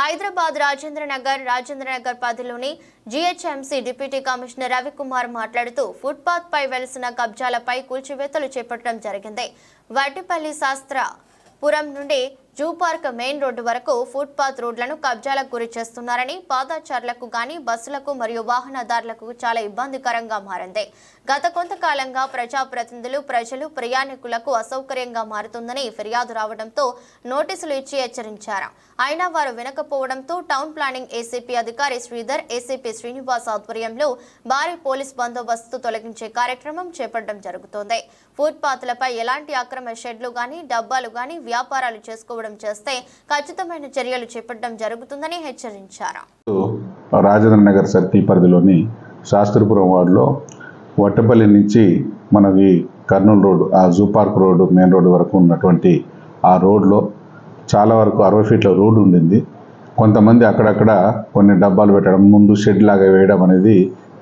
హైదరాబాద్ రాజేంద్ర నగర్ రాజేంద్ర నగర్ పరిధిలోని GHMC deputy commissioner Ravikumar మాట్లాడుతూ footpath పై వెలిసిన కబ్జాలపై కూల్చివేతలు చేపట్టడం జరిగింది. వడ్డిపల్లి శాస్త్ర పురం నుండి జూ పార్క్ మెయిన్ రోడ్డు వరకు ఫుట్పాత్ రోడ్లను కబ్జాలకు గురి చేస్తున్నారని పాదచారులకు గాని బస్సులకు మరియు వాహనదారులకు చాలా ఇబ్బందికరంగా మారింది. గత కొంతకాలంగా ప్రజాప్రతినిధులు ప్రజలు ప్రయాణికులకు అసౌకర్యంగా మారుతుందని ఫిర్యాదు రావడంతో నోటీసులు ఇచ్చి హెచ్చరించారు. అయినా వారు వినకపోవడంతో టౌన్ ప్లానింగ్ ఏసీపీ అధికారి శ్రీధర్ ఏసీపీ శ్రీనివాస్ ఆధ్వర్యంలో భారీ పోలీస్ బందోబస్తు తొలగించే కార్యక్రమం చేపట్టడం జరుగుతోంది. ఫుట్పాత్లపై ఎలాంటి అక్రమ షెడ్లు గాని డబ్బాలు గాని వ్యాపారాలు చేసుకోవడం చేస్తే ఖచ్చితమైన చర్యలు చేపట్టడం జరుగుతుందని హెచ్చరించారు. రాజేంద్ర నగర్ సర్కిల్ పరిధిలోని శాస్త్రిపురం వార్డులో వట్టపల్లి నుంచి మనకి కర్నూలు రోడ్డు ఆ zoo park road main road వరకు ఉన్నటువంటి ఆ రోడ్లో చాలా వరకు అరవై ఫీట్ల రోడ్డు ఉండింది. కొంతమంది అక్కడక్కడ కొన్ని డబ్బాలు పెట్టడం ముందు షెడ్ లాగా వేయడం అనేది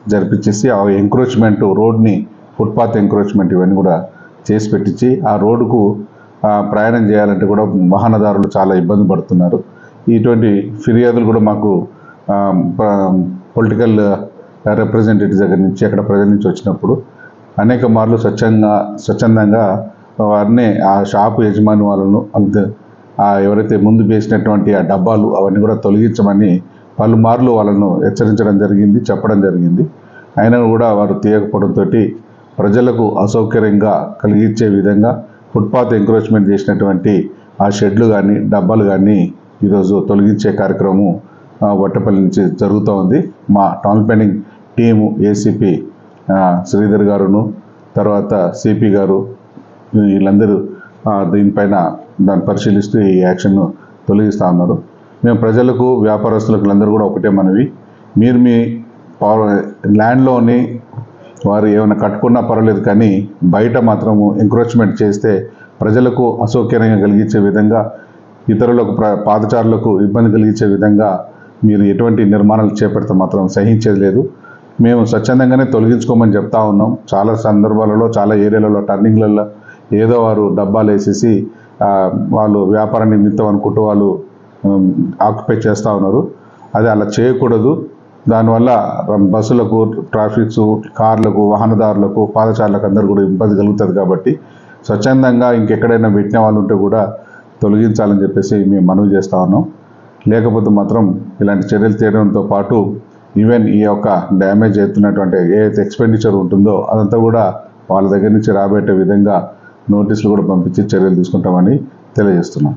జరిపించేసి ఆ ఎంక్రోచ్మెంట్ రోడ్ని ఫుట్పాత్ ఎంక్రోచ్మెంట్ ఇవన్నీ కూడా చేసి పెట్టించి ఆ రోడ్డుకు ప్రయాణం చేయాలంటే కూడా వాహనదారులు చాలా ఇబ్బంది పడుతున్నారు. ఇటువంటి ఫిర్యాదులు కూడా మాకు పొలిటికల్ రిప్రజెంటేటివ్ దగ్గర నుంచి అక్కడ ప్రజల నుంచి వచ్చినప్పుడు అనేక మార్లు స్వచ్ఛంగా స్వచ్ఛందంగా వారిని ఆ షాపు యజమాని వాళ్ళను అంత ఎవరైతే ముందు వేసినటువంటి ఆ డబ్బాలు అవన్నీ కూడా తొలగించమని పలుమార్లు వాళ్ళను హెచ్చరించడం జరిగింది చెప్పడం జరిగింది. అయినా కూడా వారు తీయకపోవడంతో ప్రజలకు అసౌకర్యంగా కలిగించే విధంగా ఫుట్పాత్ ఎంక్రోచ్మెంట్ చేసినటువంటి ఆ షెడ్లు కానీ డబ్బాలు కానీ ఈరోజు తొలగించే కార్యక్రమం వట్టపల్లి నుంచి జరుగుతూ ఉంది. మా town planning team ACP Sridhar గారును తర్వాత సిపి గారు వీళ్ళందరూ దీనిపైన దాన్ని పరిశీలిస్తూ ఈ యాక్షన్ను తొలగిస్తూ ఉన్నారు. మేము ప్రజలకు వ్యాపారస్తులకు అందరూ కూడా ఒకటే మనవి. మీరు మీ పవర్ ల్యాండ్లోని వారు ఏమైనా కట్టుకున్నా పర్వాలేదు కానీ బయట మాత్రము ఎంక్రోచ్మెంట్ చేస్తే ప్రజలకు అసౌకర్యంగా కలిగించే విధంగా ఇతరులకు పాదచారులకు ఇబ్బంది కలిగించే విధంగా మీరు ఎటువంటి నిర్మాణాలు చేపడితే మాత్రం సహించేది లేదు. మేము స్వచ్ఛందంగానే తొలగించుకోమని చెప్తా ఉన్నాం. చాలా సందర్భాలలో చాలా ఏరియాలలో టర్నింగ్లలో ఏదో వారు డబ్బాలు వేసేసి వాళ్ళు వ్యాపార నిమిత్తం అనుకుంటూ వాళ్ళు ఆక్యుపై చేస్తూ ఉన్నారు. అది అలా చేయకూడదు. దానివల్ల బస్సులకు ట్రాఫిక్స్ కార్లకు వాహనదారులకు పాదచారులకు అందరూ కూడా ఇబ్బంది కలుగుతుంది కాబట్టి స్వచ్ఛందంగా ఇంకెక్కడైనా పెట్టిన వాళ్ళు ఉంటే కూడా తొలగించాలని చెప్పేసి మేము మనవి చేస్తా ఉన్నాం. లేకపోతే మాత్రం ఇలాంటి చర్యలు తీయడంతో పాటు ఈవెన్ ఈ యొక్క డ్యామేజ్ అవుతున్నటువంటి ఏదైతే ఎక్స్పెండిచర్ ఉంటుందో అదంతా కూడా వాళ్ళ దగ్గర నుంచి రాబట్టే విధంగా నోటీసులు కూడా పంపించి చర్యలు తీసుకుంటామని తెలియజేస్తున్నాం.